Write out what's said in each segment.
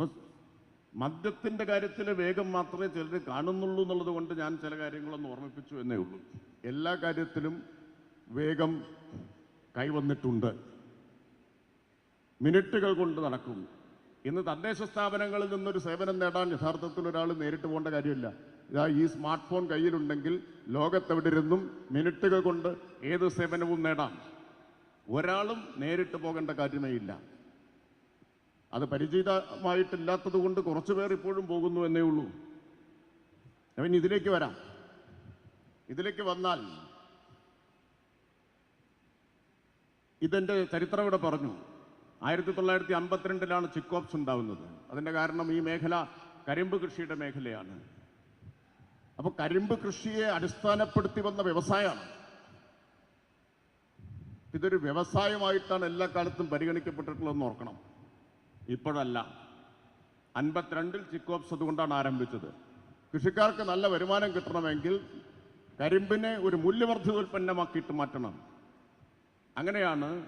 അപ്പൊ മദ്യത്തിന്റെ കാര്യത്തിൽ വേഗം മാത്രമേ ചിലർ കാണുന്നുള്ളൂ എന്നുള്ളത് കൊണ്ട് ഞാൻ ചില കാര്യങ്ങളൊന്ന് ഓർമ്മിപ്പിച്ചു എന്നേ ഉള്ളൂ. എല്ലാ കാര്യത്തിലും വേഗം കൈവന്നിട്ടുണ്ട്. മിനിറ്റുകൾ കൊണ്ട് നടക്കും. ഇന്ന് തദ്ദേശ സ്ഥാപനങ്ങളിൽ നിന്നൊരു സേവനം നേടാൻ യഥാർത്ഥത്തിൽ ഒരാൾ നേരിട്ട് പോകേണ്ട കാര്യമില്ല. ഇതാ ഈ സ്മാർട്ട് ഫോൺ കയ്യിലുണ്ടെങ്കിൽ ലോകത്തെവിടെയിരുന്നും മിനിറ്റുകൾ കൊണ്ട് ഏത് സേവനവും നേടാം. ഒരാളും നേരിട്ട് പോകേണ്ട കാര്യമേ ഇല്ല. അത് പരിചിതമായിട്ടില്ലാത്തത് കൊണ്ട് കുറച്ചു പേർ ഇപ്പോഴും പോകുന്നു എന്നേ ഉള്ളൂ. അവൻ ഇതിലേക്ക് വരാം. ഇതിലേക്ക് വന്നാൽ ഇതെന്റെ ചരിത്രം ഇവിടെ പറഞ്ഞു. ആയിരത്തി തൊള്ളായിരത്തി അമ്പത്തിരണ്ടിലാണ് ചിക്കോപ്സ് ഉണ്ടാവുന്നത്. അതിന്റെ കാരണം ഈ മേഖല കരിമ്പ് കൃഷിയുടെ മേഖലയാണ്. അപ്പോൾ കരിമ്പ് കൃഷിയെ അടിസ്ഥാനപ്പെടുത്തി വന്ന വ്യവസായമാണ്. ഇതൊരു വ്യവസായമായിട്ടാണ് എല്ലാ കാലത്തും പരിഗണിക്കപ്പെട്ടിട്ടുള്ളതെന്ന് ഓർക്കണം. ഇപ്പോഴല്ല. അൻപത്തിരണ്ടിൽ ചിക്കോപ്സ് അതുകൊണ്ടാണ് ആരംഭിച്ചത്. കൃഷിക്കാർക്ക് നല്ല വരുമാനം കിട്ടണമെങ്കിൽ കരിമ്പിനെ ഒരു മൂല്യവർദ്ധിത ഉൽപ്പന്നമാക്കിയിട്ട് മാറ്റണം. അങ്ങനെയാണ്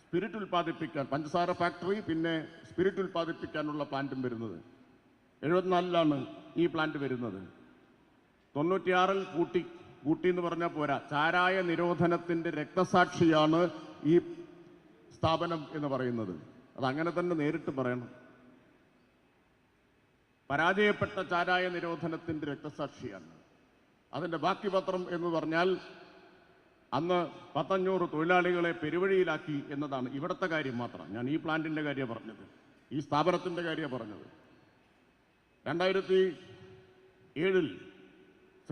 സ്പിരിറ്റ് ഉൽപ്പാദിപ്പിക്കാൻ പഞ്ചസാര ഫാക്ടറി പിന്നെ സ്പിരിറ്റ് ഉൽപ്പാദിപ്പിക്കാനുള്ള പ്ലാന്റും വരുന്നത്. എഴുപത്തിനാലിലാണ് ഈ പ്ലാന്റ് വരുന്നത്. തൊണ്ണൂറ്റിയാറിൽ കൂട്ടി കൂട്ടി എന്ന് പറഞ്ഞാൽ പോരാ. ചാരായ നിരോധനത്തിന്റെ രക്തസാക്ഷിയാണ് ഈ സ്ഥാപനം എന്ന് പറയുന്നത്. അത് അങ്ങനെ തന്നെ നേരിട്ട് പറയണം. പരാജയപ്പെട്ട ചാരായ നിരോധനത്തിന്റെ രക്തസാക്ഷിയാണ്. അതിന്റെ ബാക്കി പത്രം എന്ന് പറഞ്ഞാൽ അന്ന് പത്തഞ്ഞൂറ് തൊഴിലാളികളെ പെരുവഴിയിലാക്കി എന്നതാണ് ഇവിടുത്തെ കാര്യം മാത്രം. ഞാൻ ഈ പ്ലാന്റിന്റെ കാര്യം പറഞ്ഞത്. ഈ സ്ഥാപനത്തിന്റെ കാര്യം പറഞ്ഞത്. രണ്ടായിരത്തി ഏഴിൽ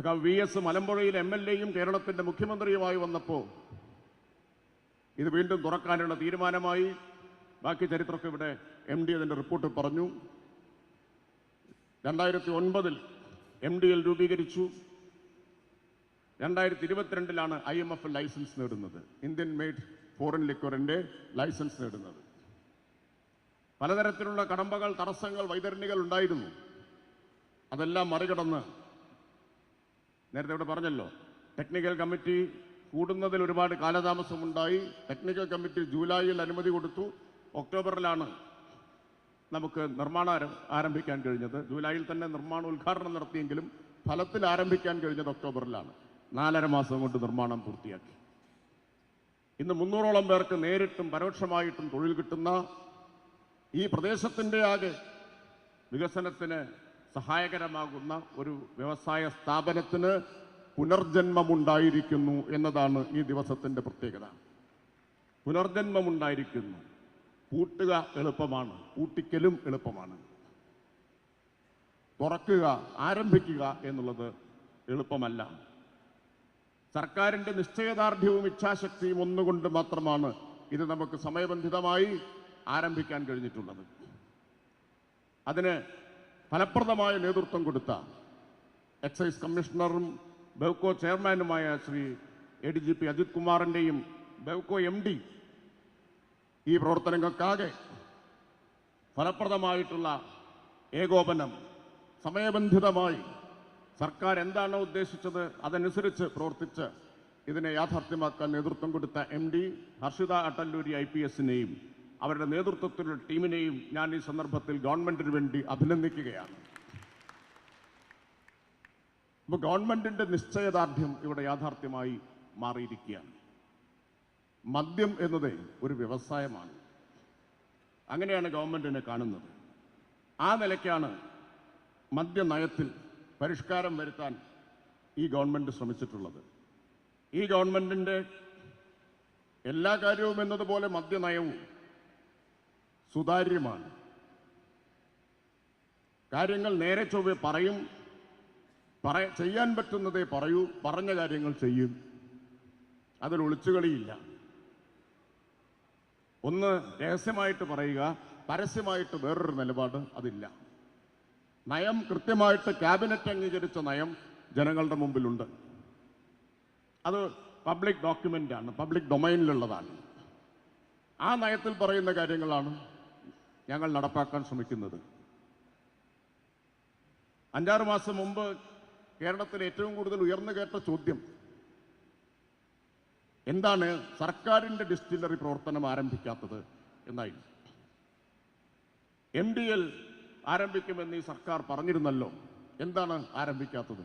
വി എസ് മലമ്പുഴയിൽ എം എൽ എയും കേരളത്തിന്റെ മുഖ്യമന്ത്രിയുമായി വന്നപ്പോൾ ഇത് വീണ്ടും തുറക്കാനുള്ള തീരുമാനമായി. ബാക്കി ചരിത്രമൊക്കെ ഇവിടെ എം ഡി അതിന്റെ റിപ്പോർട്ട് പറഞ്ഞു. രണ്ടായിരത്തി ഒൻപതിൽ എം ഡി എൽ രൂപീകരിച്ചു. രണ്ടായിരത്തി ഇരുപത്തിരണ്ടിലാണ് ഐ എം എഫ് ലൈസൻസ് നേടുന്നത് ഇന്ത്യൻ മെയ്ഡ് ഫോറിൻ ലിക്വറിന്റെ ലൈസൻസ് നേടുന്നത്. പലതരത്തിലുള്ള കടമ്പകൾ തടസ്സങ്ങൾ വൈതരണികൾ ഉണ്ടായിരുന്നു. അതെല്ലാം മറികടന്ന് നേരത്തെ ഇവിടെ പറഞ്ഞല്ലോ ടെക്നിക്കൽ കമ്മിറ്റി കൂടുന്നതിൽ ഒരുപാട് കാലതാമസമുണ്ടായി. ടെക്നിക്കൽ കമ്മിറ്റി ജൂലൈയിൽ അനുമതി കൊടുത്തു. ഒക്ടോബറിലാണ് നമുക്ക് നിർമ്മാണം ആരംഭിക്കാൻ കഴിഞ്ഞത്. ജൂലൈയിൽ തന്നെ നിർമ്മാണ ഉദ്ഘാടനം നടത്തിയെങ്കിലും ഫലത്തിൽ ആരംഭിക്കാൻ കഴിഞ്ഞത് ഒക്ടോബറിലാണ്. നാലര മാസം കൊണ്ട് നിർമ്മാണം പൂർത്തിയാക്കി. ഇന്ന് മുന്നൂറോളം പേർക്ക് നേരിട്ടും പരോക്ഷമായിട്ടും തൊഴിൽ കിട്ടുന്ന ഈ പ്രദേശത്തിന്റെ ആകെ വികസനത്തിന് സഹായകരമാകുന്ന ഒരു വ്യവസായ സ്ഥാപനത്തിന് പുനർജന്മമുണ്ടായിരിക്കുന്നു എന്നതാണ് ഈ ദിവസത്തിന്റെ പ്രത്യേകത. പുനർജന്മമുണ്ടായിരിക്കുന്നു. പൂട്ടുക എളുപ്പമാണ് കൂട്ടിക്കലും എളുപ്പമാണ്. തുറക്കുക ആരംഭിക്കുക എന്നുള്ളത് എളുപ്പമല്ല. സർക്കാരിന്റെ നിശ്ചയദാർഢ്യവും ഇച്ഛാശക്തിയും ഒന്നുകൊണ്ട് മാത്രമാണ് ഇത് നമുക്ക് സമയബന്ധിതമായി ആരംഭിക്കാൻ കഴിഞ്ഞിട്ടുള്ളത്. അതിന് ഫലപ്രദമായ നേതൃത്വം കൊടുത്ത എക്സൈസ് കമ്മീഷണറും ബെവ്കോ ചെയർമാനുമായ Shri A D G P Ajith കുമാറിന്റെയും Bevco M D ഈ പ്രവർത്തനങ്ങൾക്കാകെ ഫലപ്രദമായിട്ടുള്ള ഏകോപനം സമയബന്ധിതമായി സർക്കാർ എന്താണോ ഉദ്ദേശിച്ചത് അതനുസരിച്ച് പ്രവർത്തിച്ച് ഇതിനെ യാഥാർത്ഥ്യമാക്കാൻ നേതൃത്വം കൊടുത്ത M D Harshitha Attaluri I P എസിനെയും അവരുടെ നേതൃത്വത്തിലുള്ള ടീമിനെയും ഞാൻ ഈ സന്ദർഭത്തിൽ ഗവൺമെന്റിന് വേണ്ടി അഭിനന്ദിക്കുകയാണ്. അപ്പോൾ ഗവൺമെന്റിന്റെ നിശ്ചയദാർഢ്യം ഇവിടെ യാഥാർത്ഥ്യമായി മാറിയിരിക്കുകയാണ്. മദ്യം എന്നത് ഒരു വ്യവസായമാണ്. അങ്ങനെയാണ് ഗവൺമെന്റിനെ കാണുന്നത്. ആ നിലയ്ക്കാണ് മദ്യനയത്തിൽ പരിഷ്കാരം വരുത്താൻ ഈ ഗവൺമെന്റ് ശ്രമിച്ചിട്ടുള്ളത്. ഈ ഗവൺമെന്റിന്റെ എല്ലാ കാര്യവും എന്നതുപോലെ മദ്യനയവും സുതാര്യമാണ്. കാര്യങ്ങൾ നേരെ ചൊവ്വെ പറയും പറ ചെയ്യാൻ പറ്റുന്നതേ പറയൂ പറഞ്ഞ കാര്യങ്ങൾ ചെയ്യും. അതിൽ ഒളിച്ചുകളിയില്ല. ഒന്ന് രഹസ്യമായിട്ട് പറയുക പരസ്യമായിട്ട് വേറൊരു നിലപാട് അതില്ല. നയം കൃത്യമായിട്ട് ക്യാബിനറ്റ് അംഗീകരിച്ച നയം ജനങ്ങളുടെ മുമ്പിലുണ്ട്. അത് പബ്ലിക് ഡോക്യുമെന്റ് ആണ് പബ്ലിക് ഡൊമൈനിലുള്ളതാണ്. ആ നയത്തിൽ പറയുന്ന കാര്യങ്ങളാണ് ഞങ്ങൾ നടപ്പാക്കാൻ ശ്രമിക്കുന്നത്. അഞ്ചാറ് മാസം മുമ്പ് കേരളത്തിൽ ഏറ്റവും കൂടുതൽ ഉയർന്നു കേട്ട ചോദ്യം എന്താണ് സർക്കാരിന്റെ ഡിസ്റ്റിലറി പ്രവർത്തനം ആരംഭിക്കാത്തത് എന്നായിരുന്നു എം ഡി എൽ ആരംഭിക്കുമെന്ന് ഈ സർക്കാർ പറഞ്ഞിരുന്നല്ലോ. എന്താണ് ആരംഭിക്കാത്തത്?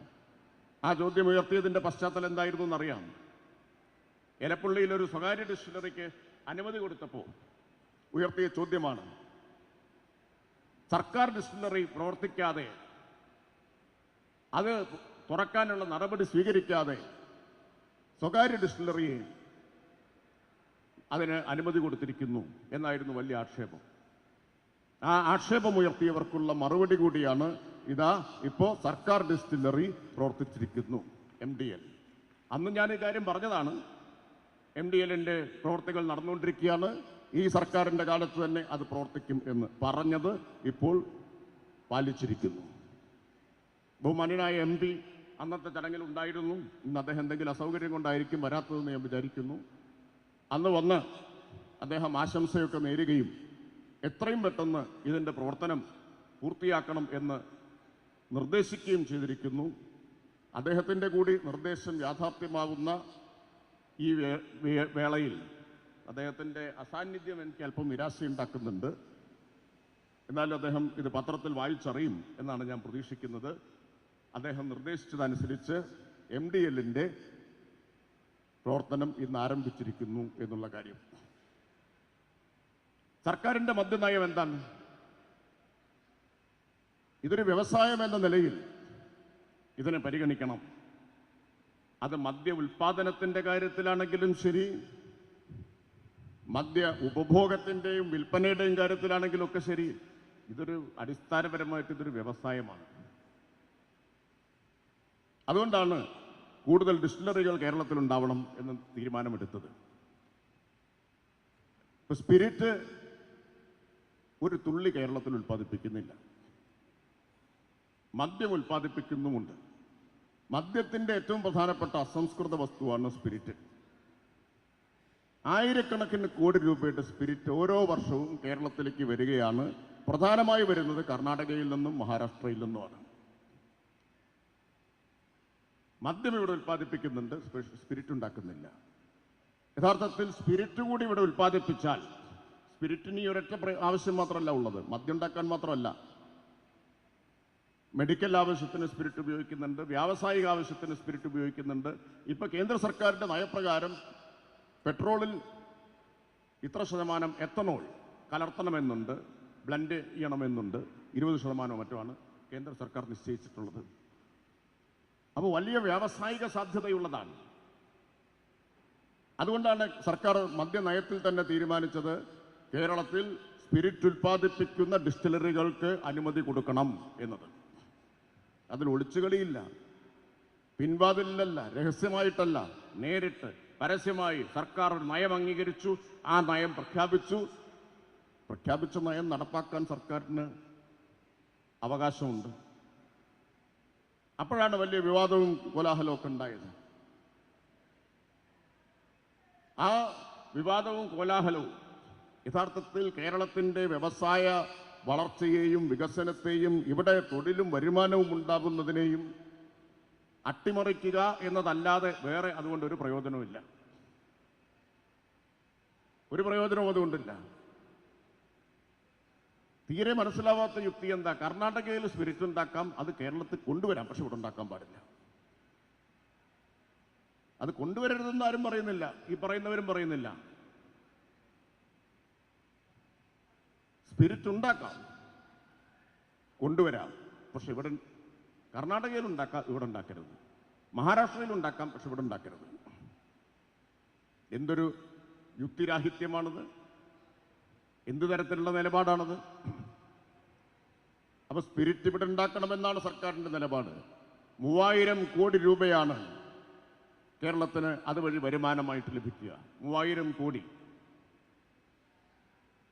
ആ ചോദ്യം ഉയർത്തിയതിന്റെ പശ്ചാത്തലം എന്തായിരുന്നു എന്നറിയാം. എലപ്പുള്ളിയിൽ ഒരു സ്വകാര്യ ഡിസ്റ്റിലറിക്ക് അനുമതി കൊടുത്തപ്പോൾ ഉയർത്തിയ ചോദ്യമാണ് സർക്കാർ ഡിസ്റ്റിലറി പ്രവർത്തിക്കാതെ അത് തുറക്കാനുള്ള നടപടി സ്വീകരിക്കാതെ സ്വകാര്യ ഡിസ്റ്റിലറിയെ അതിന് അനുമതി കൊടുത്തിരിക്കുന്നു എന്നായിരുന്നു വലിയ ആക്ഷേപം. ആ ആക്ഷേപമുയർത്തിയവർക്കുള്ള മറുപടി കൂടിയാണ് ഇതാ ഇപ്പോൾ സർക്കാർ ഡിസ്റ്റിലറി പ്രവർത്തിച്ചിരിക്കുന്നു എം ഡി എൽ. അന്ന് ഞാൻ ഈ കാര്യം പറഞ്ഞതാണ്. എം ഡി എല്ലിന്റെ പ്രവർത്തികൾ നടന്നുകൊണ്ടിരിക്കുകയാണ്. ഈ സർക്കാരിന്റെ കാലത്ത് തന്നെ അത് പ്രവർത്തിക്കും എന്ന് പറഞ്ഞത് ഇപ്പോൾ പാലിച്ചിരിക്കുന്നു. ബഹുമാനായ എം പി അന്നത്തെ ചടങ്ങിൽ ഉണ്ടായിരുന്നു. ഇന്ന് അദ്ദേഹം എന്തെങ്കിലും അസൗകര്യം കൊണ്ടായിരിക്കും വരാത്തതെന്ന് ഞാൻ വിചാരിക്കുന്നു. അന്ന് വന്ന് അദ്ദേഹം ആശംസയൊക്കെ നേരുകയും എത്രയും പെട്ടെന്ന് ഇതിന്റെ പ്രവർത്തനം പൂർത്തിയാക്കണം എന്ന് നിർദ്ദേശിക്കുകയും ചെയ്തിരിക്കുന്നു. അദ്ദേഹത്തിന്റെ കൂടി നിർദ്ദേശം യാഥാർത്ഥ്യമാവുന്ന ഈ വേളയിൽ അദ്ദേഹത്തിന്റെ അസാന്നിധ്യം എനിക്ക് അല്പം നിരാശയുണ്ടാക്കുന്നുണ്ട്. എന്നാലും അദ്ദേഹം ഇത് പത്രത്തിൽ വായിച്ചറിയും എന്നാണ് ഞാൻ പ്രതീക്ഷിക്കുന്നത്. അദ്ദേഹം നിർദ്ദേശിച്ചതനുസരിച്ച് എം ഡി എല്ലിന്റെ പ്രവർത്തനം ഇന്ന് ആരംഭിച്ചിരിക്കുന്നു എന്നുള്ള കാര്യം. സർക്കാരിന്റെ മദ്യനയം എന്താണ്? ഇതൊരു വ്യവസായം എന്ന നിലയിൽ ഇതിനെ പരിഗണിക്കണം. അത് മദ്യ ഉൽപാദനത്തിന്റെ കാര്യത്തിലാണെങ്കിലും ശരി മദ്യ ഉപഭോഗത്തിന്റെയും വിൽപ്പനയുടെയും കാര്യത്തിലാണെങ്കിലും ഒക്കെ ശരി. ഇതൊരു അടിസ്ഥാനപരമായിട്ട് ഇതൊരു വ്യവസായമാണ്. അതുകൊണ്ടാണ് കൂടുതൽ ഡിസ്റ്റിലറികൾ കേരളത്തിൽ ഉണ്ടാവണം എന്ന് തീരുമാനമെടുത്തത്. ഇപ്പൊ സ്പിരിറ്റ് ഒരു തുള്ളി കേരളത്തിൽ ഉൽപ്പാദിപ്പിക്കുന്നില്ല. മദ്യം ഉൽപ്പാദിപ്പിക്കുന്നുമുണ്ട്. മദ്യത്തിന്റെ ഏറ്റവും പ്രധാനപ്പെട്ട അസംസ്കൃത വസ്തുവാണ് സ്പിരിറ്റ്. ആയിരക്കണക്കിന് കോടി രൂപയുടെ സ്പിരിറ്റ് ഓരോ വർഷവും കേരളത്തിലേക്ക് വരികയാണ്. പ്രധാനമായി വരുന്നത് കർണാടകയിൽ നിന്നും മഹാരാഷ്ട്രയിൽ നിന്നുമാണ്. മദ്യം ഇവിടെ ഉൽപ്പാദിപ്പിക്കുന്നുണ്ട് സ്പിരിറ്റ് ഉണ്ടാക്കുന്നില്ല. യഥാർത്ഥത്തിൽ സ്പിരിറ്റ് കൂടി ഇവിടെ ഉൽപ്പാദിപ്പിച്ചാൽ സ്പിരിറ്റിന് ഈ ഒരൊറ്റ ആവശ്യം മാത്രമല്ല ഉള്ളത്. മദ്യം ഉണ്ടാക്കാൻ മാത്രമല്ല. മെഡിക്കൽ ആവശ്യത്തിന് സ്പിരിറ്റ് ഉപയോഗിക്കുന്നുണ്ട് വ്യാവസായിക ആവശ്യത്തിന് സ്പിരിറ്റ് ഉപയോഗിക്കുന്നുണ്ട്. ഇപ്പൊ കേന്ദ്ര സർക്കാരിന്റെ നയപ്രകാരം പെട്രോളിൽ ഇത്ര ശതമാനം എത്തനോൾ കലർത്തണമെന്നുണ്ട് ബ്ലൻഡ് ചെയ്യണമെന്നുണ്ട് ഇരുപത് ശതമാനമോ മറ്റുമാണ് കേന്ദ്ര സർക്കാർ നിശ്ചയിച്ചിട്ടുള്ളത്. അപ്പോൾ വലിയ വ്യാവസായിക സാധ്യതയുള്ളതാണ്. അതുകൊണ്ടാണ് സർക്കാർ മദ്യനയത്തിൽ തന്നെ തീരുമാനിച്ചത് കേരളത്തിൽ സ്പിരിറ്റ് ഉൽപ്പാദിപ്പിക്കുന്ന ഡിസ്റ്റിലറികൾക്ക് അനുമതി കൊടുക്കണം എന്നത്. അതിൽ ഒളിച്ചുകളിയില്ല. പിൻവാതിലല്ല രഹസ്യമായിട്ടല്ല. നേരിട്ട് പരസ്യമായി സർക്കാർ നയം അംഗീകരിച്ചു. ആ നയം പ്രഖ്യാപിച്ചു. പ്രഖ്യാപിച്ച നയം നടപ്പാക്കാൻ സർക്കാരിന് അവകാശമുണ്ട്. അപ്പോഴാണ് വലിയ വിവാദവും കോലാഹലവും ഒക്കെ ഉണ്ടായത്. ആ വിവാദവും കോലാഹലവും യഥാർത്ഥത്തിൽ കേരളത്തിന്റെ വ്യവസായ വളർച്ചയെയും വികസനത്തെയും ഇവിടെ തൊഴിലും വരുമാനവും ഉണ്ടാകുന്നതിനെയും അട്ടിമറിക്കുക എന്നതല്ലാതെ വേറെ അതുകൊണ്ട് ഒരു പ്രയോജനവുമില്ല. ഒരു പ്രയോജനവും അതുകൊണ്ടില്ല. തീരെ മനസ്സിലാവാത്ത യുക്തി എന്താ? കർണാടകയിൽ സ്പിരിറ്റ് ഉണ്ടാക്കാം അത് കേരളത്തിൽ കൊണ്ടുവരാം. പക്ഷെ ഇവിടെ ഉണ്ടാക്കാൻ പാടില്ല. അത് കൊണ്ടുവരരുതെന്ന് ആരും പറയുന്നില്ല. ഈ പറയുന്നവരും പറയുന്നില്ല. സ്പിരിറ്റ് ഉണ്ടാക്കാം. കൊണ്ടുവരാം. പക്ഷെ ഇവിടെ കർണാടകയിൽ ഉണ്ടാക്കാം ഇവിടെ ഉണ്ടാക്കരുത്. മഹാരാഷ്ട്രയിൽ ഉണ്ടാക്കാം പക്ഷെ ഇവിടെ ഉണ്ടാക്കരുത്. എന്തൊരു യുക്തിരാഹിത്യമാണത്? എന്ത് തരത്തിലുള്ള നിലപാടാണത്? അപ്പൊ സ്പിരിറ്റ് ഇവിടെ ഉണ്ടാക്കണമെന്നാണ് സർക്കാരിന്റെ നിലപാട്. മൂവായിരം കോടി രൂപയാണ് കേരളത്തിന് അതുവഴി വരുമാനമായിട്ട് ലഭിക്കുക. മൂവായിരം കോടി.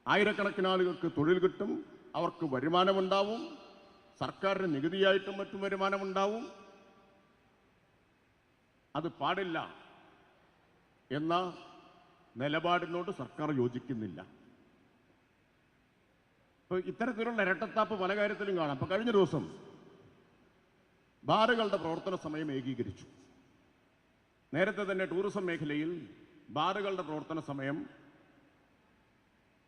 ആയിരക്കണക്കിന് ആളുകൾക്ക് തൊഴിൽ കിട്ടും അവർക്ക് വരുമാനമുണ്ടാവും സർക്കാരിന് നികുതിയായിട്ടും മറ്റും വരുമാനമുണ്ടാവും. അത് പാടില്ല എന്ന നിലപാടിനോട് സർക്കാർ യോജിക്കുന്നില്ല. ഇപ്പൊ ഇത്തരത്തിലുള്ള ഇരട്ടത്താപ്പ് പല കാര്യത്തിലും കാണാം. അപ്പോൾ കഴിഞ്ഞ ദിവസം ബാറുകളുടെ പ്രവർത്തന സമയം ഏകീകരിച്ചു. നേരത്തെ തന്നെ ടൂറിസം മേഖലയിൽ ബാറുകളുടെ പ്രവർത്തന സമയം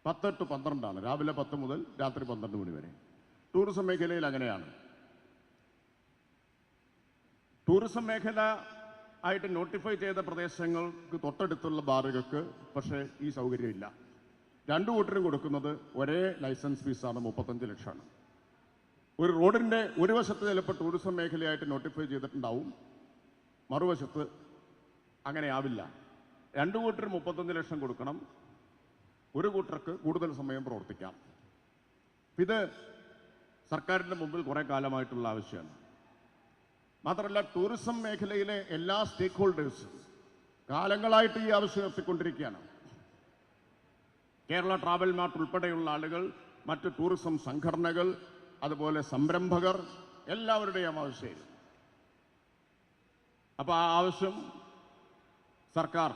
പത്ത് ടു പന്ത്രണ്ടാണ്. രാവിലെ പത്ത് മുതൽ രാത്രി പന്ത്രണ്ട് മണി വരെ. ടൂറിസം മേഖലയിൽ അങ്ങനെയാണ്. ടൂറിസം മേഖല ആയിട്ട് നോട്ടിഫൈ ചെയ്ത പ്രദേശങ്ങൾക്ക് തൊട്ടടുത്തുള്ള ബാറുകൾക്ക് പക്ഷേ ഈ സൗകര്യമില്ല രണ്ടു കൂട്ടരും കൊടുക്കുന്നത് ഒരേ ലൈസൻസ് ഫീസാണ് മുപ്പത്തഞ്ച് ലക്ഷമാണ്. ഒരു റോഡിന്റെ ഒരു വശത്ത് ചിലപ്പോൾ ടൂറിസം മേഖലയായിട്ട് നോട്ടിഫൈ ചെയ്തിട്ടുണ്ടാവും മറുവശത്ത് അങ്ങനെ ആവില്ല രണ്ടു കൂട്ടർ മുപ്പത്തഞ്ച് ലക്ഷം കൊടുക്കണം ഒരു കൂട്ടർക്ക് കൂടുതൽ സമയം പ്രവർത്തിക്കാം. ഇത് സർക്കാരിന്റെ മുമ്പിൽ കുറേ കാലമായിട്ടുള്ള ആവശ്യമാണ്. മാത്രമല്ല ടൂറിസം മേഖലയിലെ എല്ലാ സ്റ്റേക്ക് ഹോൾഡേഴ്സും കാലങ്ങളായിട്ട് ഈ ആവശ്യം എത്തിക്കൊണ്ടിരിക്കുകയാണ് കേരള ട്രാവൽ മാർട്ട് ഉൾപ്പെടെയുള്ള ആളുകൾ മറ്റ് ടൂറിസം സംഘടനകൾ അതുപോലെ സംരംഭകർ എല്ലാവരുടെയും ആവശ്യമായിരുന്നു അപ്പോൾ ആ ആവശ്യം സർക്കാർ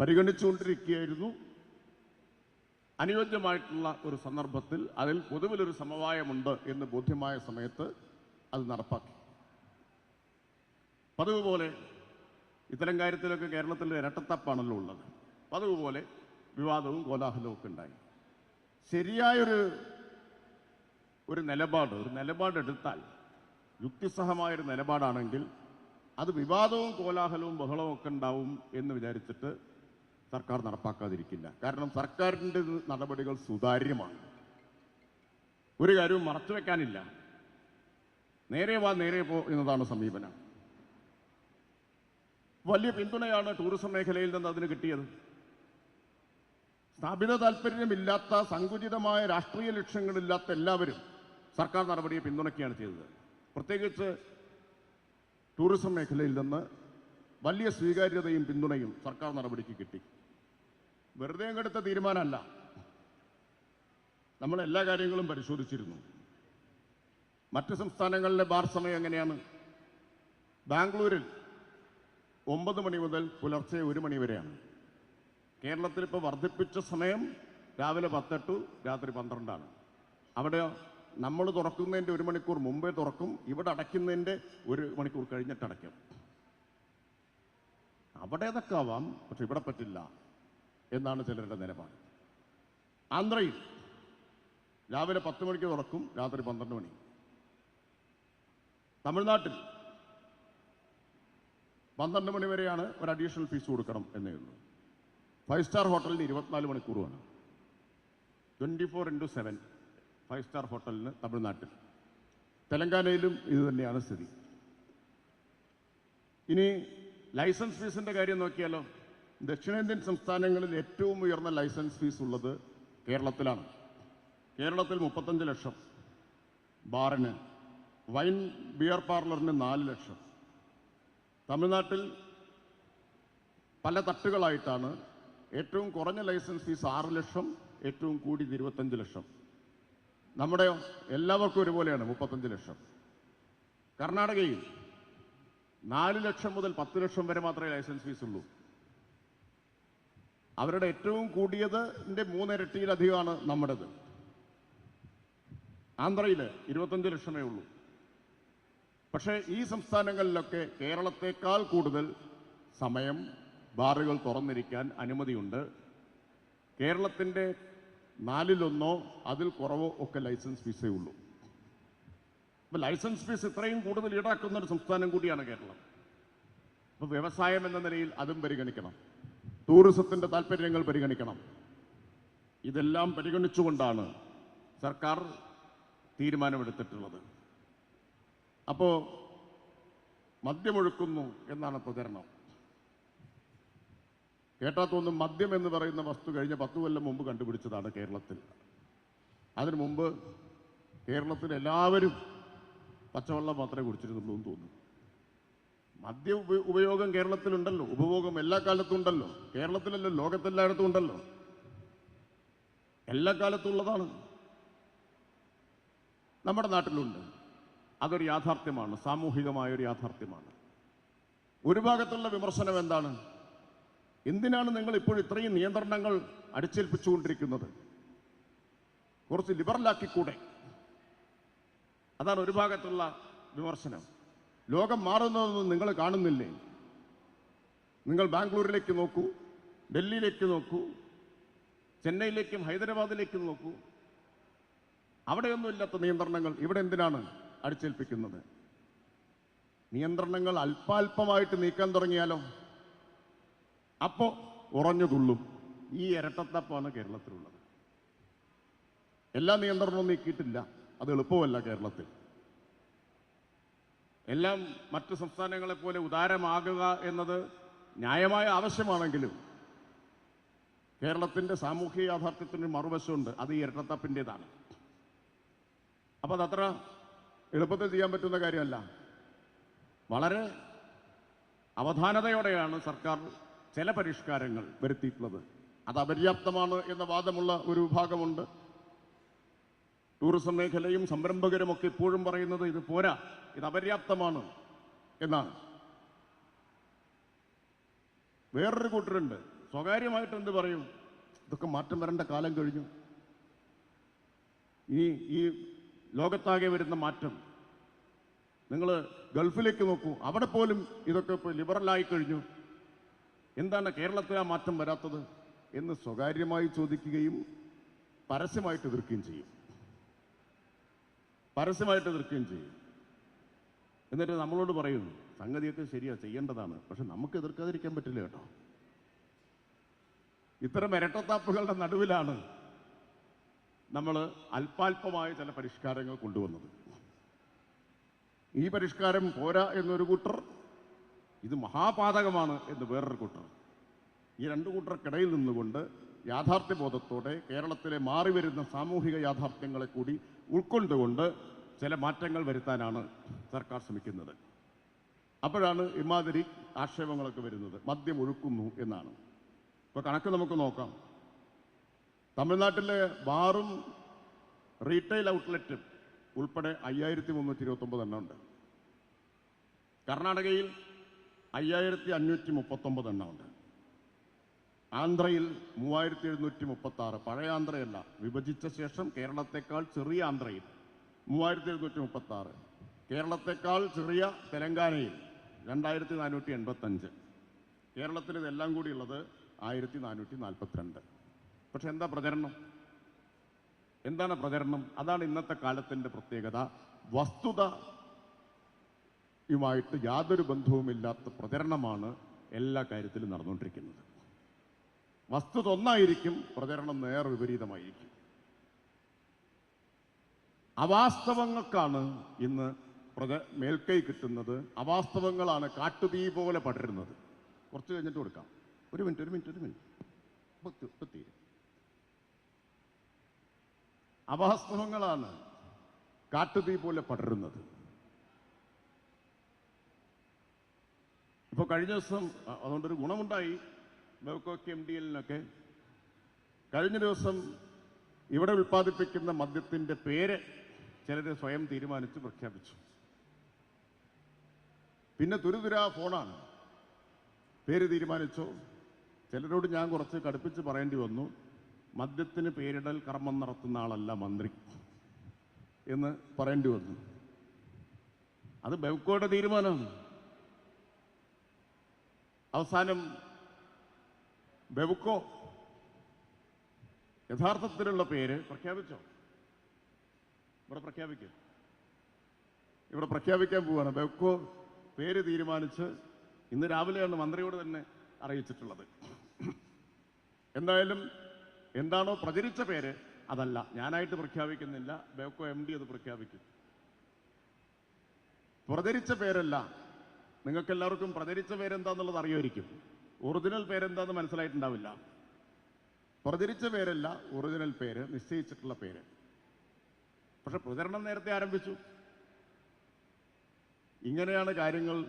പരിഗണിച്ചുകൊണ്ടിരിക്കുകയായിരുന്നു. അനുയോജ്യമായിട്ടുള്ള ഒരു സന്ദർഭത്തിൽ അതിൽ പൊതുവിലൊരു സമവായമുണ്ട് എന്ന് ബോധ്യമായ സമയത്ത് അത് നടപ്പാക്കി. പതിവ് പോലെ ഇത്തരം കാര്യത്തിലൊക്കെ കേരളത്തിൽ ഇരട്ടത്തപ്പാണല്ലോ ഉള്ളത്. പതിവ് പോലെ വിവാദവും കോലാഹലവും ഒക്കെ ഉണ്ടായി. ശരിയായൊരു ഒരു നിലപാട് ഒരു നിലപാടെടുത്താൽ യുക്തിസഹമായൊരു നിലപാടാണെങ്കിൽ അത് വിവാദവും കോലാഹലവും ബഹളവും ഒക്കെ ഉണ്ടാവും എന്ന് വിചാരിച്ചിട്ട് സർക്കാർ നടപ്പാക്കാതിരിക്കില്ല. കാരണം സർക്കാരിന്റെ നടപടികൾ സുതാര്യമാണ്. ഒരു കാര്യവും മറച്ചു വെക്കാനില്ല. നേരെ വാ നേരെ പോ എന്നതാണ് സമീപനം. വലിയ പിന്തുണയാണ് ടൂറിസം മേഖലയിൽ നിന്ന് അതിന് കിട്ടിയത്. സ്ഥാപിത താല്പര്യമില്ലാത്ത സങ്കുചിതമായ രാഷ്ട്രീയ ലക്ഷ്യങ്ങളില്ലാത്ത എല്ലാവരും സർക്കാർ നടപടിയെ പിന്തുണയ്ക്കുകയാണ് ചെയ്തത്. പ്രത്യേകിച്ച് ടൂറിസം മേഖലയിൽ നിന്ന് വലിയ സ്വീകാര്യതയും പിന്തുണയും സർക്കാർ നടപടിക്ക് കിട്ടി. വെറുതെ എടുത്ത തീരുമാനമല്ല. നമ്മൾ എല്ലാ കാര്യങ്ങളും പരിശോധിച്ചിരുന്നു. മറ്റ് സംസ്ഥാനങ്ങളിലെ ബാർ സമയം എങ്ങനെയാണ്? ബാംഗ്ലൂരിൽ ഒമ്പത് മണി മുതൽ പുലർച്ചെ ഒരു മണി വരെയാണ്. കേരളത്തിൽ ഇപ്പോൾ വർദ്ധിപ്പിച്ച സമയം രാവിലെ പത്ത് രാത്രി പന്ത്രണ്ടാണ്. അവിടെ നമ്മൾ തുറക്കുന്നതിന്റെ ഒരു മണിക്കൂർ മുമ്പേ തുറക്കും ഇവിടെ അടയ്ക്കുന്നതിന്റെ ഒരു മണിക്കൂർ കഴിഞ്ഞിട്ട് അടയ്ക്കും. അവിടെ അതൊക്കെ ആവാം പക്ഷെ ഇവിടെ പറ്റില്ല എന്നാണ് ചിലരുടെ നിലപാട്. ആന്ധ്രയിൽ രാവിലെ പത്ത് മണിക്ക് തുറക്കും രാത്രി പന്ത്രണ്ട് മണി. തമിഴ്നാട്ടിൽ പന്ത്രണ്ട് മണി വരെയാണ് ഒരു അഡീഷണൽ ഫീസ് കൊടുക്കണം എന്നേ ഉള്ളൂ. ഫൈവ് സ്റ്റാർ ഹോട്ടലിന് ഇരുപത്തിനാല് മണിക്കൂറുമാണ്. Twenty four into seven five star ഹോട്ടലിന് തമിഴ്നാട്ടിൽ. തെലങ്കാനയിലും ഇത് തന്നെയാണ് സ്ഥിതി. ഇനി ലൈസൻസ് ഫീസിന്റെ കാര്യം നോക്കിയാലോ ദക്ഷിണേന്ത്യൻ സംസ്ഥാനങ്ങളിൽ ഏറ്റവും ഉയർന്ന ലൈസൻസ് ഫീസ് ഉള്ളത് കേരളത്തിലാണ്. കേരളത്തിൽ മുപ്പത്തഞ്ച് ലക്ഷം ബാറിന് വൈൻ ബിയർ പാർലറിന് നാല് ലക്ഷം. തമിഴ്നാട്ടിൽ പല തട്ടുകളായിട്ടാണ് ഏറ്റവും കുറഞ്ഞ ലൈസൻസ് ഫീസ് ആറ് ലക്ഷം ഏറ്റവും കൂടിയത് ഇരുപത്തഞ്ച് ലക്ഷം. നമ്മുടെ എല്ലാവർക്കും ഒരുപോലെയാണ് മുപ്പത്തഞ്ച് ലക്ഷം. കർണാടകയിൽ നാല് ലക്ഷം മുതൽ പത്ത് ലക്ഷം വരെ മാത്രമേ ലൈസൻസ് ഫീസ് ഉള്ളൂ. അവരുടെ ഏറ്റവും കൂടിയതിന്റെ മൂന്നിരട്ടിയിലധികമാണ് നമ്മുടേത്. ആന്ധ്രയിൽ ഇരുപത്തഞ്ച് ലക്ഷമേ ഉള്ളൂ. പക്ഷേ ഈ സംസ്ഥാനങ്ങളിലൊക്കെ കേരളത്തെക്കാൾ കൂടുതൽ സമയം ബാറുകൾ തുറന്നിരിക്കാൻ അനുമതിയുണ്ട്. കേരളത്തിന്റെ നാലിലൊന്നോ അതിൽ കുറവോ ഒക്കെ ലൈസൻസ് ഫീസേ ഉള്ളൂ. അപ്പോൾ ലൈസൻസ് ഫീസ് ഇത്രയും കൂടുതൽ ഈടാക്കുന്ന ഒരു സംസ്ഥാനം കൂടിയാണ് കേരളം. അപ്പോൾ വ്യവസായം എന്ന നിലയിൽ അതും പരിഗണിക്കണം. ടൂറിസത്തിന്റെ താല്പര്യങ്ങൾ പരിഗണിക്കണം. ഇതെല്ലാം പരിഗണിച്ചുകൊണ്ടാണ് സർക്കാർ തീരുമാനമെടുത്തിട്ടുള്ളത്. അപ്പോൾ മദ്യമൊഴുക്കുന്നു എന്നാണ് പ്രചരണം. കേട്ടാ തോന്നും മദ്യം എന്ന് പറയുന്ന വസ്തു കഴിഞ്ഞ പത്തു കൊല്ലം മുമ്പ് കണ്ടുപിടിച്ചതാണ് കേരളത്തിൽ. അതിനു മുമ്പ് കേരളത്തിൽ എല്ലാവരും പച്ചവെള്ളം മാത്രമേ കുടിച്ചിരുന്നുള്ളൂ എന്ന് തോന്നുന്നു. മദ്യ ഉപയോഗം കേരളത്തിലുണ്ടല്ലോ. ഉപഭോഗം എല്ലാ കാലത്തും ഉണ്ടല്ലോ. കേരളത്തിലല്ലോ ലോകത്തെല്ലായിടത്തും ഉണ്ടല്ലോ. എല്ലാ കാലത്തും ഉള്ളതാണ്. നമ്മുടെ നാട്ടിലുണ്ട്. അതൊരു യാഥാർത്ഥ്യമാണ്. സാമൂഹികമായൊരു യാഥാർത്ഥ്യമാണ്. ഒരു ഭാഗത്തുള്ള വിമർശനം എന്താണ്? എന്തിനാണ് നിങ്ങൾ ഇപ്പോൾ ഇത്രയും നിയന്ത്രണങ്ങൾ അടിച്ചേൽപ്പിച്ചുകൊണ്ടിരിക്കുന്നത്? കുറച്ച് ലിബറലാക്കിക്കൂടെ അതാണ് ഒരു ഭാഗത്തുള്ള വിമർശനം. ലോകം മാറുന്നതൊന്നും നിങ്ങൾ കാണുന്നില്ലേ? നിങ്ങൾ ബാംഗ്ലൂരിലേക്ക് നോക്കൂ ഡൽഹിയിലേക്ക് നോക്കൂ ചെന്നൈയിലേക്കും ഹൈദരാബാദിലേക്കും നോക്കൂ. അവിടെയൊന്നുമില്ലാത്ത നിയന്ത്രണങ്ങൾ ഇവിടെ എന്തിനാണ് അടിച്ചേൽപ്പിക്കുന്നത്? നിയന്ത്രണങ്ങൾ അല്പാൽപമായിട്ട് നീക്കാൻ തുടങ്ങിയാലോ? അപ്പോ ഉറഞ്ഞു തുള്ളും ഈ ഇരട്ടത്തപ്പാണ് കേരളത്തിലുള്ളത്. എല്ലാ നിയന്ത്രണവും നീക്കിയിട്ടില്ല. അത് എളുപ്പമല്ല കേരളത്തിൽ. എല്ലാം മറ്റു സംസ്ഥാനങ്ങളെ പോലെ ഉദാരമാകുക എന്നത് ന്യായമായ ആവശ്യമാണെങ്കിലും കേരളത്തിന്റെ സാമൂഹിക യാഥാർത്ഥ്യത്തിന് മറുവശമുണ്ട്. അത് ഈ ഇരട്ടത്തപ്പിന്റെതാണ് അപ്പോൾ അതത്ര എളുപ്പത്തിൽ ചെയ്യാൻ പറ്റുന്ന കാര്യമല്ല. വളരെ അവധാനതയോടെയാണ് സർക്കാർ ചില പരിഷ്കാരങ്ങൾ വരുത്തിയിട്ടുള്ളത്. അത് അപര്യാപ്തമാണ് എന്ന വാദമുള്ള ഒരു വിഭാഗമുണ്ട്. ടൂറിസം മേഖലയും സംരംഭകരും ഒക്കെ ഇപ്പോഴും പറയുന്നത് ഇത് പോരാ ഇത് അപര്യാപ്തമാണ് എന്നാണ്. വേറൊരു കൂട്ടരുണ്ട്. സ്വകാര്യമായിട്ട് എന്ത് പറയും? ഇതൊക്കെ മാറ്റം വരേണ്ട കാലം കഴിഞ്ഞു. ഇനി ഈ ലോകത്താകെ വരുന്ന മാറ്റം. നിങ്ങൾ ഗൾഫിലേക്ക് നോക്കൂ. അവിടെ പോലും ഇതൊക്കെ ഇപ്പോൾ ലിബറലായി കഴിഞ്ഞു. എന്താണ് കേരളത്തിൽ ആ മാറ്റം വരാത്തത് എന്ന് സ്വകാര്യമായി ചോദിക്കുകയും പരസ്യമായിട്ട് എതിർക്കുകയും ചെയ്യും. പരസ്യമായിട്ട് എതിർക്കുകയും ചെയ്യും. എന്നിട്ട് നമ്മളോട് പറയുന്നു സംഗതിയൊക്കെ ശരിയാ ചെയ്യേണ്ടതാണ്. പക്ഷെ നമുക്ക് എതിർക്കാതിരിക്കാൻ പറ്റില്ല കേട്ടോ. ഇത്തരം ഇരട്ടത്താപ്പുകളുടെ നടുവിലാണ് നമ്മൾ അല്പാൽപമായ ചില പരിഷ്കാരങ്ങൾ കൊണ്ടുവന്നത്. ഈ പരിഷ്കാരം പോരാ എന്നൊരു കൂട്ടർ ഇത് മഹാപാതകമാണ് എന്ന് വേറൊരു കൂട്ടർ. ഈ രണ്ടു കൂട്ടർക്കിടയിൽ നിന്നുകൊണ്ട് യാഥാർത്ഥ്യ ബോധത്തോടെ കേരളത്തിലെ മാറി വരുന്ന സാമൂഹിക യാഥാർത്ഥ്യങ്ങളെ കൂടി ഉൾക്കൊണ്ടുകൊണ്ട് ചില മാറ്റങ്ങൾ വരുത്താനാണ് സർക്കാർ ശ്രമിക്കുന്നത്. അപ്പോഴാണ് ഇമാതിരി ആക്ഷേപങ്ങളൊക്കെ വരുന്നത്. മദ്യം ഒഴുക്കുന്നു എന്നാണ്. ഇപ്പോൾ കണക്ക് നമുക്ക് നോക്കാം. തമിഴ്നാട്ടിലെ ബാറും റീറ്റെയിൽ ഔട്ട്ലെറ്റും ഉൾപ്പെടെ അയ്യായിരത്തി മുന്നൂറ്റി ഇരുപത്തൊമ്പത് എണ്ണം ഉണ്ട് കർണാടകയിൽ അയ്യായിരത്തി അഞ്ഞൂറ്റി മുപ്പത്തൊമ്പത് എണ്ണമുണ്ട്. ആന്ധ്രയിൽ മൂവായിരത്തി എഴുന്നൂറ്റി മുപ്പത്തി ആറ് പഴയ ആന്ധ്രയല്ല. വിഭജിച്ച ശേഷം കേരളത്തെക്കാൾ ചെറിയ ആന്ധ്രയിൽ. മൂവായിരത്തി എഴുന്നൂറ്റി മുപ്പത്തി ആറ് കേരളത്തെക്കാൾ ചെറിയ തെലങ്കാനയിൽ. രണ്ടായിരത്തി നാനൂറ്റി എൺപത്തഞ്ച് കേരളത്തിൽ ഇതെല്ലാം കൂടിയുള്ളത് ആയിരത്തി നാനൂറ്റി നാൽപ്പത്തിരണ്ട് പക്ഷെ എന്താ പ്രചരണം? എന്താണ് പ്രചരണം? അതാണ് ഇന്നത്തെ കാലത്തിന്റെ പ്രത്യേകത. വസ്തുത യുമായിട്ട് യാതൊരു ബന്ധവുമില്ലാത്ത പ്രചരണമാണ് എല്ലാ കാര്യത്തിലും നടന്നുകൊണ്ടിരിക്കുന്നത്. വസ്തുത ഒന്നായിരിക്കും പ്രചരണം നേർ വിപരീതമായിരിക്കും. അവാസ്തവങ്ങൾക്കാണ് ഇന്ന് പ്രച മേൽക്കൈ കിട്ടുന്നത്. അവാസ്തവങ്ങളാണ് കാട്ടുതീ പോലെ പടരുന്നത്. കുറച്ച് കഴിഞ്ഞിട്ട് കൊടുക്കാം. ഒരു മിനിറ്റ് ഒരു മിനിറ്റ് ഒരു മിനിറ്റ്. അവാസ്തവങ്ങളാണ് കാട്ടുതീ പോലെ പടരുന്നത്. ഇപ്പോൾ കഴിഞ്ഞ ദിവസം അതുകൊണ്ടൊരു ഗുണമുണ്ടായി. ബെവ്കോക്ക് എം ഡി എല്ലിനൊക്കെ. കഴിഞ്ഞ ദിവസം ഇവിടെ ഉൽപ്പാദിപ്പിക്കുന്ന മദ്യത്തിന്റെ പേര് ചിലർ സ്വയം തീരുമാനിച്ച് പ്രഖ്യാപിച്ചു. പിന്നെ തുരുതുരാ ഫോണാണ്. പേര് തീരുമാനിച്ചോ. ചിലരോട് ഞാൻ കുറച്ച് കടുപ്പിച്ച് പറയേണ്ടി വന്നു. മദ്യത്തിന് പേരിടൽ കർമ്മം നടത്തുന്ന ആളല്ല മന്ത്രി എന്ന് പറയേണ്ടി വന്നു. അത് ബെവ്കോയുടെ തീരുമാനമാണ്. അവസാനം ബെവുക്കോ യഥാർത്ഥത്തിലുള്ള പേര് പ്രഖ്യാപിച്ചോ? ഇവിടെ പ്രഖ്യാപിക്കും. ഇവിടെ പ്രഖ്യാപിക്കാൻ പോവാണ്. ബെവ്കോ പേര് തീരുമാനിച്ച് ഇന്ന് രാവിലെയാണ് മന്ത്രിയോട് തന്നെ അറിയിച്ചിട്ടുള്ളത്. എന്തായാലും എന്താണോ പ്രചരിച്ച പേര് അതല്ല. ഞാനായിട്ട് പ്രഖ്യാപിക്കുന്നില്ല. ബെവ്കോ എം ഡി അത് പ്രഖ്യാപിക്കും. പ്രചരിച്ച പേരല്ല. നിങ്ങൾക്ക് എല്ലാവർക്കും പ്രചരിച്ച പേരെന്താന്നുള്ളത് അറിയുമായിരിക്കും. ഒറിജിനൽ പേരെന്താന്ന് മനസ്സിലായിട്ടുണ്ടാവില്ല. പ്രചരിച്ച പേരല്ല ഒറിജിനൽ പേര് നിശ്ചയിച്ചിട്ടുള്ള പേര്. പക്ഷെ പ്രചരണം നേരത്തെ ആരംഭിച്ചു. ഇങ്ങനെയാണ് കാര്യങ്ങൾ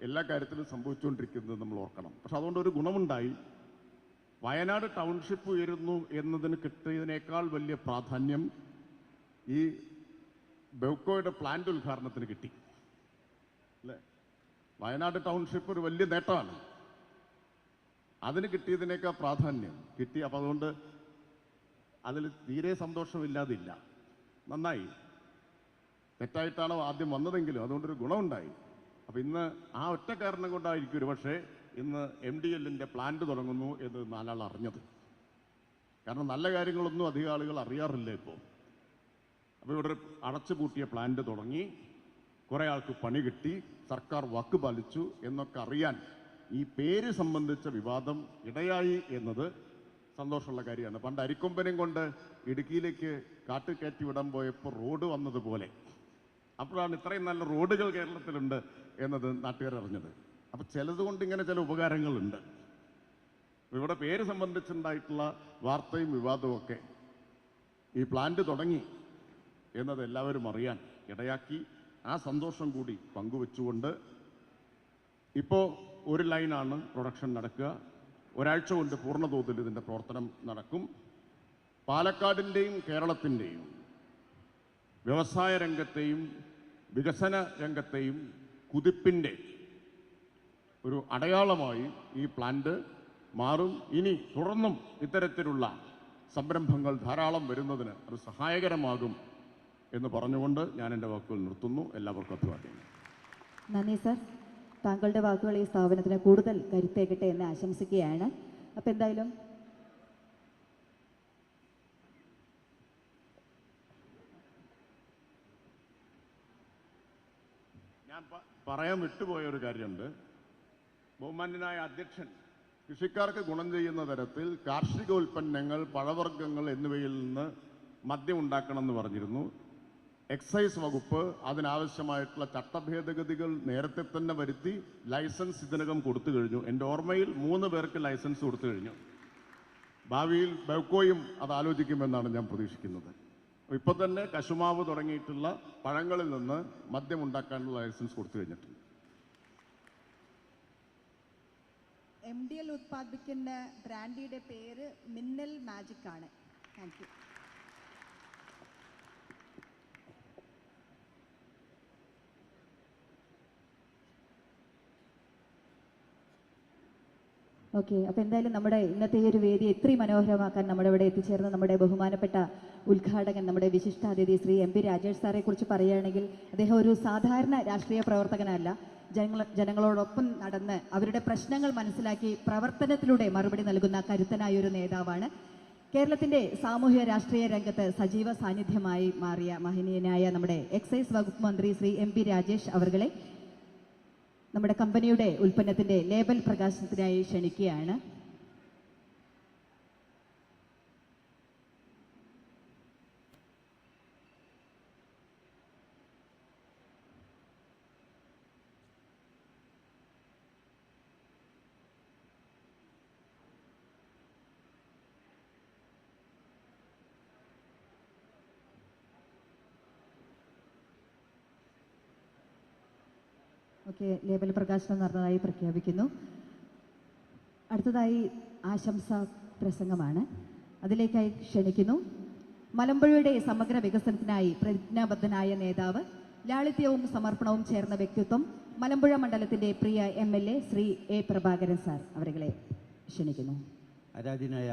എല്ലാ കാര്യത്തിലും സംഭവിച്ചുകൊണ്ടിരിക്കുന്നത് നമ്മൾ ഓർക്കണം. പക്ഷെ അതുകൊണ്ട് ഒരു ഗുണമുണ്ടായി. വയനാട് ടൗൺഷിപ്പ് ഉയരുന്നു എന്നതിന് കിട്ടിയതിനേക്കാൾ വലിയ പ്രാധാന്യം ഈ ബെവ്കോയുടെ പ്ലാന്റ് ഉദ്ഘാടനത്തിന് കിട്ടി. അല്ലേ? വയനാട് ടൗൺഷിപ്പ് ഒരു വലിയ നേട്ടമാണ്. അതിന് കിട്ടിയതിനേക്കാൾ പ്രാധാന്യം കിട്ടി. അപ്പം അതുകൊണ്ട് അതിൽ തീരെ സന്തോഷമില്ലാതില്ല. നന്നായി. തെറ്റായിട്ടാണ് ആദ്യം വന്നതെങ്കിലും അതുകൊണ്ടൊരു ഗുണമുണ്ടായി. അപ്പം ഇന്ന് ആ ഒറ്റ കാരണം കൊണ്ടായിരിക്കും ഒരു പക്ഷേ ഇന്ന് എം ഡി എല്ലിന്റെ പ്ലാന്റ് തുടങ്ങുന്നു എന്ന് നാലാൾ അറിഞ്ഞത്. കാരണം നല്ല കാര്യങ്ങളൊന്നും അധികം ആളുകൾ അറിയാറില്ല ഇപ്പോൾ. അപ്പോൾ ഇവിടെ അടച്ചുപൂട്ടിയ പ്ലാന്റ് തുടങ്ങി. കുറേ ആൾക്ക് പണി കിട്ടി സർക്കാർ വാക്ക് പാലിച്ചു എന്നൊക്കെ അറിയാൻ ഈ പേര് സംബന്ധിച്ച വിവാദം ഇടയായി എന്നത് സന്തോഷമുള്ള കാര്യമാണ്. പണ്ട് അരിക്കൊമ്പനും കൊണ്ട് ഇടുക്കിയിലേക്ക് കാട്ട് കയറ്റി വിടാൻ പോയപ്പോൾ റോഡ് വന്നതുപോലെ. അപ്പോഴാണ് ഇത്രയും നല്ല റോഡുകൾ കേരളത്തിലുണ്ട് എന്നത് നാട്ടുകാർ അറിഞ്ഞത്. അപ്പോൾ ചിലതുകൊണ്ട് ഇങ്ങനെ ചില ഉപകാരങ്ങളുണ്ട്. ഇവിടെ പേര് സംബന്ധിച്ചുണ്ടായിട്ടുള്ള വാർത്തയും വിവാദവും ഒക്കെ ഈ പ്ലാന്റ് തുടങ്ങി എന്നത് എല്ലാവരും അറിയാൻ ഇടയാക്കി. ആ സന്തോഷം കൂടി പങ്കുവെച്ചുകൊണ്ട് ഇപ്പോൾ ഒരു ലൈനാണ് പ്രൊഡക്ഷൻ നടക്കുക. ഒരാഴ്ച കൊണ്ട് പൂർണതോതിൽ ഇതിന്റെ പ്രവർത്തനം നടക്കും. പാലക്കാടിന്റെയും കേരളത്തിന്റെയും വ്യവസായ രംഗത്തെയും വികസന രംഗത്തെയും കുതിപ്പിന്റെ ഒരു അടയാളമായി ഈ പ്ലാന്റ് മാറും. ഇനി തുടർന്നും ഇത്തരത്തിലുള്ള സംരംഭങ്ങൾ ധാരാളം വരുന്നതിന് അത് സഹായകരമാകും എന്ന് പറഞ്ഞുകൊണ്ട് ഞാൻ എന്റെ വാക്കുകൾ നിർത്തുന്നു. എല്ലാവർക്കും അഭിവാദ്യം നന്ദി സർ. താങ്കളുടെ വാക്കുകൾ ഈ സ്ഥാപനത്തിന് കൂടുതൽ കരുത്തേക്കട്ടെ എന്ന് ആശംസിക്കുകയാണ്. അപ്പം എന്തായാലും ഞാൻ പറയാൻ വിട്ടുപോയ ഒരു കാര്യമുണ്ട്. ബഹുമാന്യനായ അധ്യക്ഷൻ കൃഷിക്കാർക്ക് ഗുണം ചെയ്യുന്ന തരത്തിൽ കാർഷിക ഉൽപ്പന്നങ്ങൾ പഴവർഗങ്ങൾ എന്നിവയിൽ നിന്ന് മദ്യം ഉണ്ടാക്കണമെന്ന് പറഞ്ഞിരുന്നു. എക്സൈസ് വകുപ്പ് അതിനാവശ്യമായിട്ടുള്ള ചട്ടഭേദഗതികൾ നേരത്തെ തന്നെ വരുത്തി ലൈസൻസ് ഇതിനകം കൊടുത്തു കഴിഞ്ഞു. എന്റെ ഓർമ്മയിൽ മൂന്ന് പേർക്ക് ലൈസൻസ് കൊടുത്തു കഴിഞ്ഞു. ഭാവിയിൽ ബെവ്കോയും അത് ആലോചിക്കുമെന്നാണ് ഞാൻ പ്രതീക്ഷിക്കുന്നത്. ഇപ്പോൾ തന്നെ കശുമാവ് തുടങ്ങിയിട്ടുള്ള പഴങ്ങളിൽ നിന്ന് മദ്യം ഉണ്ടാക്കാനുള്ള ലൈസൻസ് കൊടുത്തു കഴിഞ്ഞിട്ടുണ്ട്. എം ഡി എൽ ഉത്പാദിപ്പിക്കുന്ന ബ്രാൻഡിയുടെ പേര് മിന്നൽ മാജിക് ആണ് താങ്ക് യു. ഓക്കെ അപ്പോൾ എന്തായാലും നമ്മുടെ ഇന്നത്തെ ഈ ഒരു വേദി എത്രയും മനോഹരമാക്കാൻ നമ്മുടെ ഇവിടെ എത്തിച്ചേർന്ന നമ്മുടെ ബഹുമാനപ്പെട്ട ഉദ്ഘാടകൻ നമ്മുടെ വിശിഷ്ടാതിഥി ശ്രീ എം പി രാജേഷ് സാറെ കുറിച്ച് പറയുകയാണെങ്കിൽ അദ്ദേഹം ഒരു സാധാരണ രാഷ്ട്രീയ പ്രവർത്തകനല്ല. ജനങ്ങൾ ജനങ്ങളോടൊപ്പം നടന്ന് അവരുടെ പ്രശ്നങ്ങൾ മനസ്സിലാക്കി പ്രവർത്തനത്തിലൂടെ മറുപടി നൽകുന്ന കരുത്തനായ ഒരു നേതാവാണ്. കേരളത്തിന്റെ സാമൂഹ്യ രാഷ്ട്രീയ രംഗത്ത് സജീവ സാന്നിധ്യമായി മാറിയ മഹനീയനായ നമ്മുടെ എക്സൈസ് വകുപ്പ് മന്ത്രി ശ്രീ എം പി രാജേഷ് അവർകളെ നമ്മുടെ കമ്പനിയുടെ ഉൽപ്പന്നത്തിന്റെ ലേബൽ പ്രകാശനത്തിനായി ക്ഷണിക്കുകയാണ്. ഓക്കെ ലേബൽ പ്രകാശനം നടന്നതായി പ്രഖ്യാപിക്കുന്നു. അടുത്തതായി ആശംസ പ്രസംഗമാണ്. അതിലേക്കായി ക്ഷണിക്കുന്നു. മലമ്പുഴയുടെ സമഗ്ര വികസനത്തിനായി പ്രതിജ്ഞാബദ്ധനായ നേതാവ് ലാളിത്യവും സമർപ്പണവും ചേർന്ന വ്യക്തിത്വം മലമ്പുഴ മണ്ഡലത്തിന്റെ പ്രിയ M L A Shri A Prabhakaran sir അവരെ ക്ഷണിക്കുന്നു. ആരാധ്യനായ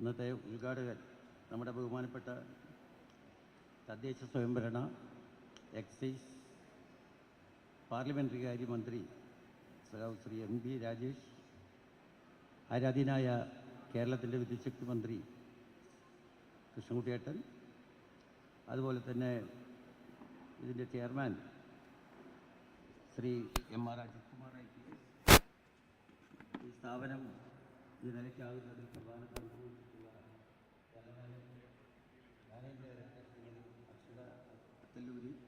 ഇന്നത്തെ ഉദ്ഘാടകൻ നമ്മുടെ ബഹുമാനപ്പെട്ട തദ്ദേശ സ്വയംഭരണ എക്സൈസ് പാർലമെന്ററി കാര്യമന്ത്രി സഖാവ് ശ്രീ എം പി രാജേഷ് ആരാധ്യനായ കേരളത്തിന്റെ വിദ്യുശക്തി മന്ത്രി കൃഷ്ണൻകുട്ടിയേട്ടൻ അതുപോലെ തന്നെ ഇതിന്റെ chairman Shri M R Ajith Kumar I P S. ഈ സ്ഥാപനം ഈ നിലയ്ക്കാകുന്നതിൽ പ്രധാന പങ്കുവഹിച്ചിട്ടുള്ള അക്ഷര പഞ്ചായത്തിന്റെ